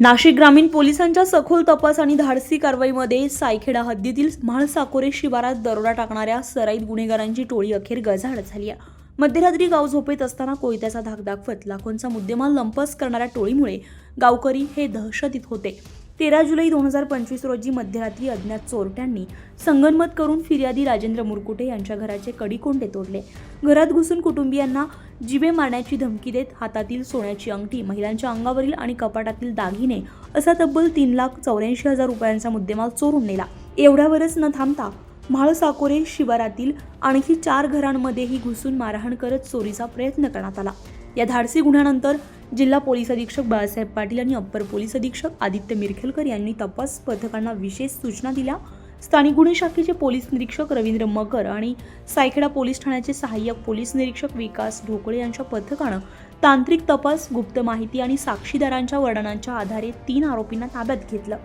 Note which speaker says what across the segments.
Speaker 1: नाशिक ग्रामीण पोलिसांच्या सखोल तपास आणि धाडसी कारवाईमध्ये सायखेडा हद्दीतील म्हाळसाकोरे शिवारात दरोडा टाकणाऱ्या सराईत गुन्हेगारांची टोळी अखेर गजाड झाली आहे. मध्यरात्री गाव झोपेत असताना कोयत्याचा धाक दाखवत लाखोंचा मुद्देमाल लंपस करणाऱ्या टोळीमुळे गावकरी हे दहशतीत होते. तेरा जुलै दोन हजार पंचवीस रोजी मध्यरात्री अज्ञात चोरट्यांनी संगनमत करून फिर्यादी राजेंद्र मुरकुटे यांच्या घराचे कडीकोंडे तोडले. घरात घुसून कुटुंबियांना जिवे मारण्याची धमकी देत हातातील सोन्याची अंगठी महिलांच्या अंगावरील आणि कपाटातील दागिने असा तब्बल तीन लाख चौऱ्याऐंशी हजार रुपयांचा मुद्देमाल चोरून नेला. एवढ्यावरच न थांबता म्हाळसाकोरे शिवारातील आणखी चार घरांमध्येही घुसून मारहाण करत चोरीचा प्रयत्न करण्यात आला. या धाडसी गुन्ह्यानंतर जिल्हा पोलीस अधीक्षक बाळासाहेब पाटील आणि अप्पर पोलीस अधीक्षक आदित्य मिरखेलकर यांनी तपास पथकांना विशेष सूचना दिल्या. स्थानिक गुन्हे शाखेचे पोलीस निरीक्षक रवींद्र मकर आणि सायखेडा पोलीस ठाण्याचे सहाय्यक पोलीस निरीक्षक विकास ढोकळे यांच्या पथकानं तांत्रिक तपास गुप्त माहिती आणि साक्षीदारांच्या वर्णनांच्या आधारे तीन आरोपींना ताब्यात घेतलं.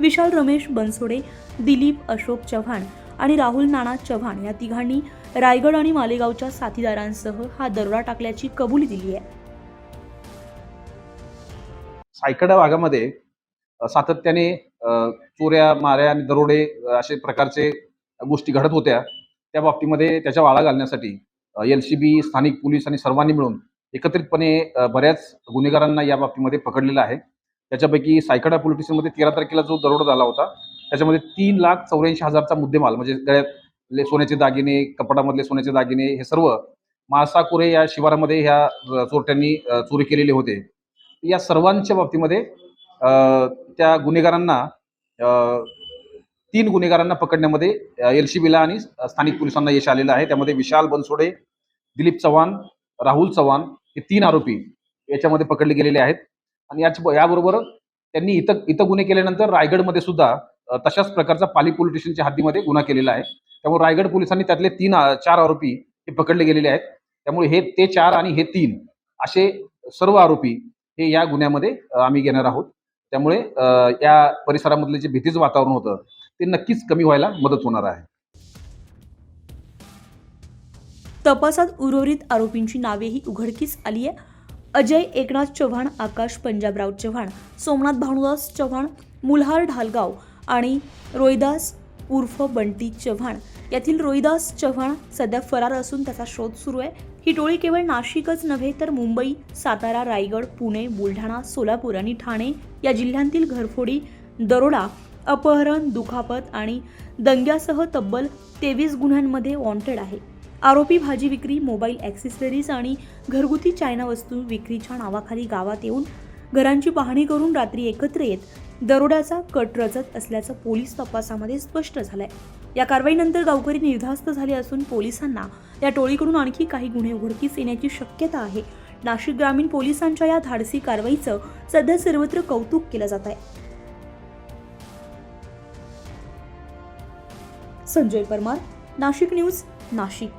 Speaker 1: विशाल रमेश बनसोडे दिलीप अशोक चव्हाण आणि राहुल नाना चव्हाण या तिघांनी रायगड आणि मालेगावच्या साथीदारांसह हा दरोडा टाकल्याची कबुली दिली आहे.
Speaker 2: सायकडा भागामध्ये सातत्याने चोऱ्या माऱ्या आणि दरोडे असे प्रकारचे गोष्टी घडत होत्या. त्या बाबतीमध्ये त्याच्या वाळा घालण्यासाठी एल सी बी स्थानिक पोलीस आणि सर्वांनी मिळून एकत्रितपणे बऱ्याच गुन्हेगारांना या बाबतीमध्ये पकडलेलं आहे. त्याच्यापैकी सायकडा पोलीस स्टेशनमध्ये तेरा तारखेला जो दरोडा झाला होता त्याच्यामध्ये तीन लाख चौऱ्याऐंशी हजारचा मुद्देमाल म्हणजे गळ्यातले सोन्याचे दागिने कपाटामधले सोन्याचे दागिने हे सर्व माळसाकुरे या शिवारामध्ये ह्या चोरट्यांनी चोरी केलेले होते. या सर्वांच्या बाबतीमध्ये त्या गुन्हेगारांना तीन गुन्हेगारांना पकडण्यामध्ये एल सी बीला आणि स्थानिक पोलिसांना यश आलेलं आहे. त्यामध्ये विशाल बनसोडे दिलीप चव्हाण राहुल चव्हाण हे तीन आरोपी याच्यामध्ये पकडले गेलेले आहेत. आणि याच याबरोबर त्यांनी इथं इथं गुन्हे केल्यानंतर रायगडमध्ये सुद्धा तशाच प्रकारचा पाली पोलीस स्टेशनच्या हद्दीमध्ये गुन्हा केलेला आहे. त्यामुळे रायगड पोलिसांनी त्यातले तीन चार आरोपी हे पकडले गेलेले आहेत. त्यामुळे हे ते चार आणि हे तीन असे सर्व आरोपी हे या गुन्ह्यामध्ये आम्ही घेणार आहोत. त्यामुळे या परिसरामधले जे भीतीचं वातावरण होतं ते नक्कीच कमी व्हायला मदत होणार आहे.
Speaker 1: तपासात उर्वरित आरोपींची नावेही उघडकीस आली आहे. अजय एकनाथ चव्हाण आकाश पंजाबराव चव्हाण सोमनाथ भानुदास चव्हाण मुल्हार ढालगाव आणि रोहिदास उर्फ बंटी चव्हाण. यातील रोहिदास चव्हाण सध्या फरार असून त्याचा शोध सुरू आहे. ही टोळी केवळ नाशिकच नव्हे तर मुंबई सातारा रायगड पुणे बुलढाणा सोलापूर आणि ठाणे या जिल्ह्यांतील घरफोडी दरोडा अपहरण दुखापत आणि दंग्यासह तब्बल तेवीस गुन्ह्यांमध्ये वॉन्टेड आहे. आरोपी भाजी विक्री मोबाईल ॲक्सेसरीज आणि घरगुती चायना वस्तू विक्रीच्या नावाखाली गावात येऊन घरांची पाहणी करून रात्री एकत्र येत दरोड्याचा कट रचत असल्याचं पोलीस तपासामध्ये स्पष्ट झालंय. या कारवाईनंतर गावकरी निर्धास्त झाले असून पोलिसांना या टोळीकडून आणखी काही गुन्हे उघडकीस येण्याची शक्यता आहे. नाशिक ग्रामीण पोलिसांच्या या धाडसी कारवाईचं सध्या सर्वत्र कौतुक केलं जात आहे. संजय परमार नाशिक न्यूज नाशिक.